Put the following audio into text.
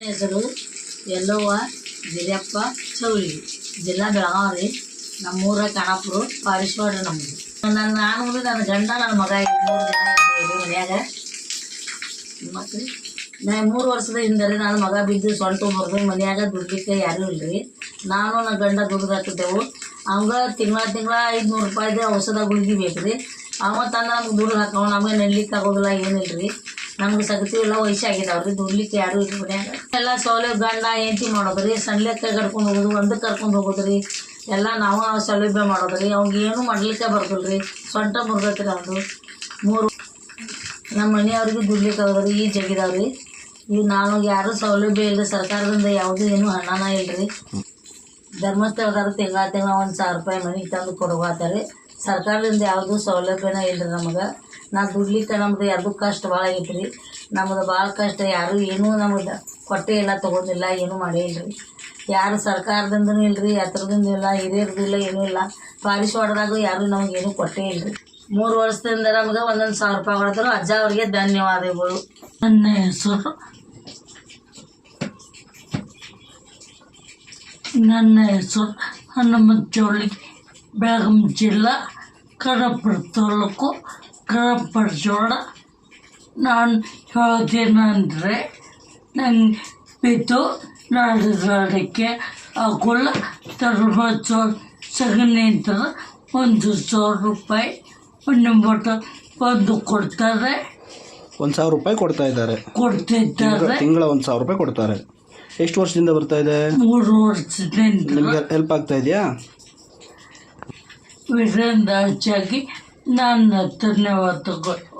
ಹೆಸರು ಯಲ್ಲವ್ವ ಜಿಲ್ಲೆಪ್ಪ ಚೌಳಿ ಜಿಲ್ಲಾ ಬೆಳಗಾವಿ ರೀ ನಮ್ಮೂರ ಕಣಪುರ ಪಾರಿಶ್ವಾಡ ನಮ್ಮದು. ನನ್ನ, ನಾನು ನನ್ನ ಗಂಡ, ನನ್ನ ಮಗ ಮೂರು ಜನ ಇದ್ದೀವಿ ಮನೆಯಾಗ. ಮತ್ತು ನಾ ಮೂರು ವರ್ಷದ ಹಿಂದೆ ರೀ ನನ್ನ ಮಗ ಬಿದ್ದು ಸೊಂಟ ಬರ್ದು ಮನೆಯಾಗ ದುಡ್ಡಿಕ್ಕೆ ಯಾರೂ ಇಲ್ರಿ. ನಾನು ನನ್ನ ಗಂಡ ದುಡ್ದು ಹಾಕಿದ್ದೆವು ಅವಾಗ ತಿಂಗಳ ತಿಂಗಳ ಐದುನೂರು ರೂಪಾಯಿದು ಔಷಧ ಗುಳಿಗೆ ಬೇಕು ರೀ ಅವ ತಂದು ನಮ್ಗೆ ದುಡ್ಡು ಹಾಕವ, ನಮಗೆ ನಡ್ಲಿಕ್ಕೆ ಆಗೋದಿಲ್ಲ ಏನಿಲ್ಲ ರೀ ನಮ್ಗೆ ಸಗತಿ ಎಲ್ಲ ವಯಸ್ಸಾಗಿದಾವೆ ರೀ ದುಡ್ಲಿಕ್ಕೆ ಯಾರು ಇಲ್ಲ ಮನ್ಯಾಗ ಎಲ್ಲ ಸೌಲಭ್ಯ, ಗಂಡ, ಹೆಂಡತಿ ಮಾಡೋದ್ರಿ ರೀ ಸಣ್ಲೆಕ್ಕ ಕರ್ಕೊಂಡು ಹೋಗೋದು, ಒಂದಕ್ಕೆ ಕರ್ಕೊಂಡು ಹೋಗೋದ್ರಿ. ಎಲ್ಲ ನಾವು ಸೌಲಭ್ಯ ಮಾಡೋದ್ರಿ. ರೀ ಏನು ಮಾಡ್ಲಿಕ್ಕೆ ಬರ್ದಿಲ್ಲ ರೀ ಸೊಂಟ ಮುರ್ಗತ್ರಿ ರೀ ಮೂರು ನಮ್ಮ ಮನೆಯವ್ರಿಗೆ ದುಡ್ಲಿಕ್ಕೆ ಆಗೋದ್ರಿ ಈ ಜಗಿದಾವ್ರಿ ಈಗ ನಾನು ಯಾರೂ ಸೌಲಭ್ಯ ಇಲ್ಲ ಸರ್ಕಾರದಿಂದ ಯಾವುದೂ ಏನು ಹಣನ ಇಲ್ರಿ. ಧರ್ಮಸ್ಥಳದಾರ ತಿಂಗಳ ತಿಂಗಳ ಒಂದು ಸಾವಿರ ರೂಪಾಯಿ ಮನೆಗೆ ತಂದು ಕೊಡುವಾತಾರೆ. ಸರ್ಕಾರದಿಂದ ಯಾವುದೂ ಇಲ್ಲ ರೀ ನಮಗೆ. ನಾ ದುಡ್ಲಿಕ್ಕೆ ನಮ್ದು ಯಾರ್ದು ಕಷ್ಟ ಭಾಳ ಆಗೈತೆ ರೀ ನಮ್ದು ಭಾಳ ಕಷ್ಟ, ಯಾರು ಏನೂ ನಮಗೆ ಕೊಟ್ಟೆ ಇಲ್ಲ ತೊಗೊಂಡಿಲ್ಲ, ಏನೂ ಮಾಡೇ ಇಲ್ರಿ. ಯಾರು ಸರ್ಕಾರದಿಂದನೂ ರೀ ಹತ್ರದಿಂದ ಇಲ್ಲ, ಹಿರಿಯರ್ದು ಇಲ್ಲ, ಏನೂ ಇಲ್ಲ. ಪಾಲಿಸ್ವಾಡದಾಗ ಯಾರು ನಮ್ಗೆ ಏನೂ ಕೊಟ್ಟೇ ರೀ ಮೂರು ವರ್ಷದಿಂದ ನಮ್ಗೆ ಒಂದೊಂದು ಸಾವಿರ ರೂಪಾಯಿ ಹೊಡೆದ್ರು ಅಜ್ಜ ಅವ್ರಿಗೆ ಧನ್ಯವಾದಗಳು. ನನ್ನ ಹೆಸರು ನನ್ನ ಹೆಸರು ಹನುಮಂತೋಳಿ, ಬೆಳಗಾಂ ಜಿಲ್ಲಾ ಕರಪುರ ತಾಲೂಕು ಕರಪುರ ಜೋಳ ನಾನು ಹೇಳೋದೇನಂದರೆ ನಂಗೆ ಬಿದ್ದು ನಡೆದಾಡಕ್ಕೆ ಆಗೋಲ್ಲ ತರಬಾಚು ಸಗಣಿ ಅಂತ ಒಂದು ಸಾವಿರ ರೂಪಾಯಿ ಒಂದು ಮೊಟ್ಟ ಬಂದು ಕೊಡ್ತಾರೆ. ಒಂದು ಸಾವಿರ ರೂಪಾಯಿ ಕೊಡ್ತಾ ಇದ್ದಾರೆ. ಕೊಡ್ತಿದ್ದಾರೆ. ತಿಂಗಳ ಒಂದು ಸಾವಿರ ರೂಪಾಯಿ ಕೊಡ್ತಾರೆ. ಎಷ್ಟು ವರ್ಷದಿಂದ ಬರ್ತಾ ಇದೆ? ಮೂರು ವರ್ಷದಿಂದ. ನಿಮಗೆ ಹೆಲ್ಪ್ ಆಗ್ತಾ ಇದೆಯಾ? ಇದರಿಂದ ಹೆಚ್ಚಾಗಿ ನನ್ನ ಧನ್ಯವಾದಗಳು